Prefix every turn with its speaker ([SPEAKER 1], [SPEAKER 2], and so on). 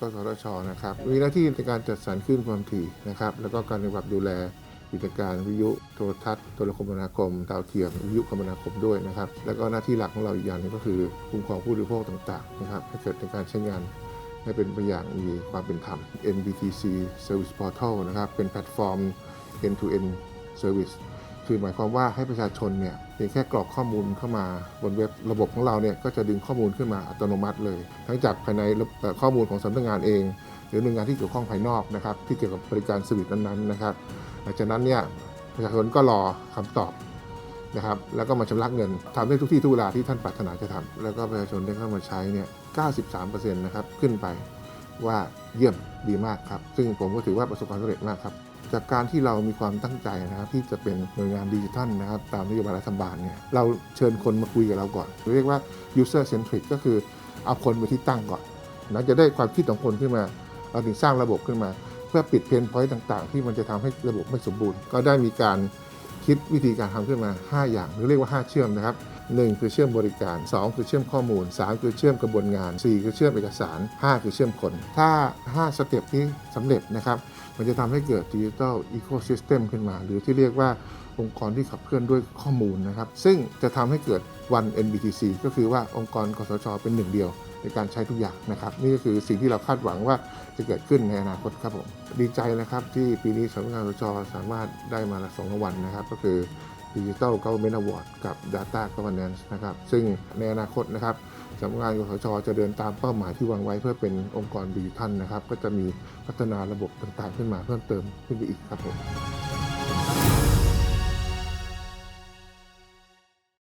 [SPEAKER 1] กสทชนะครับ มีหน้าที่ในการจัดสรรคลื่นความถี่นะครับ แล้วก็การปฏิบัติดูแลกิจการวิทยุโทรทัศน์โทรคมนาคมดาวเทียมวิทยุคมนาคมด้วยนะครับ แล้วก็หน้าที่หลักของเราอีกอย่างหนึงก็คือคุ้มครองผู้บริโภคต่างๆนะครับให้เกิดในการใช้งานให้เป็นไปอย่างมีความเป็นธรรม NBTC Service Portal นะครับ เป็นแพลตฟอร์ม end-to-end service คือหมายความว่าให้ประชาชนเนี่ยเพียงแค่กรอกข้อมูลเข้ามาบนเว็บระบบของเราเนี่ยก็จะดึงข้อมูลขึ้นมาอัตโนมัติเลย ทั้งจากภายในข้อมูลของสำนักงานเอง หรือหน่วยงานที่เกี่ยวข้องภายนอกนะครับที่เกี่ยวกับบริการสวิตนั้นๆนะครับหลังจากนั้นเนี่ยประชาชนก็รอคำตอบนะครับแล้วก็มาชำระเงินทำได้ทุกที่ทุกเวลาที่ท่านปรารถนาจะทำแล้วก็ประชาชนได้เข้ามาใช้เนี่ย 93%นะครับขึ้นไปว่าเยี่ยมดีมากครับ ซึ่งผมก็ถือว่าประสบความสำเร็จมากครับ จากการที่เรามีความตั้งใจนะครับ ที่จะเป็นหน่วยงานดิจิทัลนะครับ ตามนโยบายรัฐบาลเนี่ยเราเชิญคนมาคุยกับเราก่อน เรียกว่า user centric ก็คือเอาคนไปที่ตั้งก่อนนะจะได้ความคิดของคนขึ้นมา เราถึงสร้างระบบขึ้นมา เพื่อปิดเพนพอยต์ต่างๆ ที่มันจะทำให้ระบบไม่สมบูรณ์ ก็ได้มีการคิดวิธีการทำขึ้นมา 5 อย่างหรือเรียกว่า 5 เชื่อมนะครับ 1 คือเชื่อมบริการ 2 คือเชื่อมข้อมูล 3 คือเชื่อมกระบวนงาน 4 คือเชื่อมเอกสาร 5 คือเชื่อมคน ถ้า 5 สเต็ปนี้สำเร็จนะครับมันจะทำให้เกิดดิจิทัลอีโคซิสเต็มขึ้นมา หรือที่เรียกว่าองค์กรที่ขับเคลื่อนด้วยข้อมูลนะครับ ซึ่งจะทำให้เกิดวัน NBTC ก็คือว่าองค์กรกสชเป็นหนึ่งเดียวในการใช้ทุกอย่างนะครับ นี่ก็คือสิ่งที่เราคาดหวังว่าจะเกิดขึ้นในอนาคตครับผม ดีใจนะครับที่ปีนี้สำนักงานกสชสามารถได้มาละสองรางวัลนะครับ ก็คือ Digital Government Award กับ Data Governance นะครับซึ่งในอนาคตนะครับสำนักงานกสชจะเดินตามเป้าหมายที่วางไว้เพื่อเป็นองค์กรดิจิทัลนะครับ ก็จะมีพัฒนาระบบต่างๆขึ้นมาเพิ่มเติมขึ้นไปอีกครับผม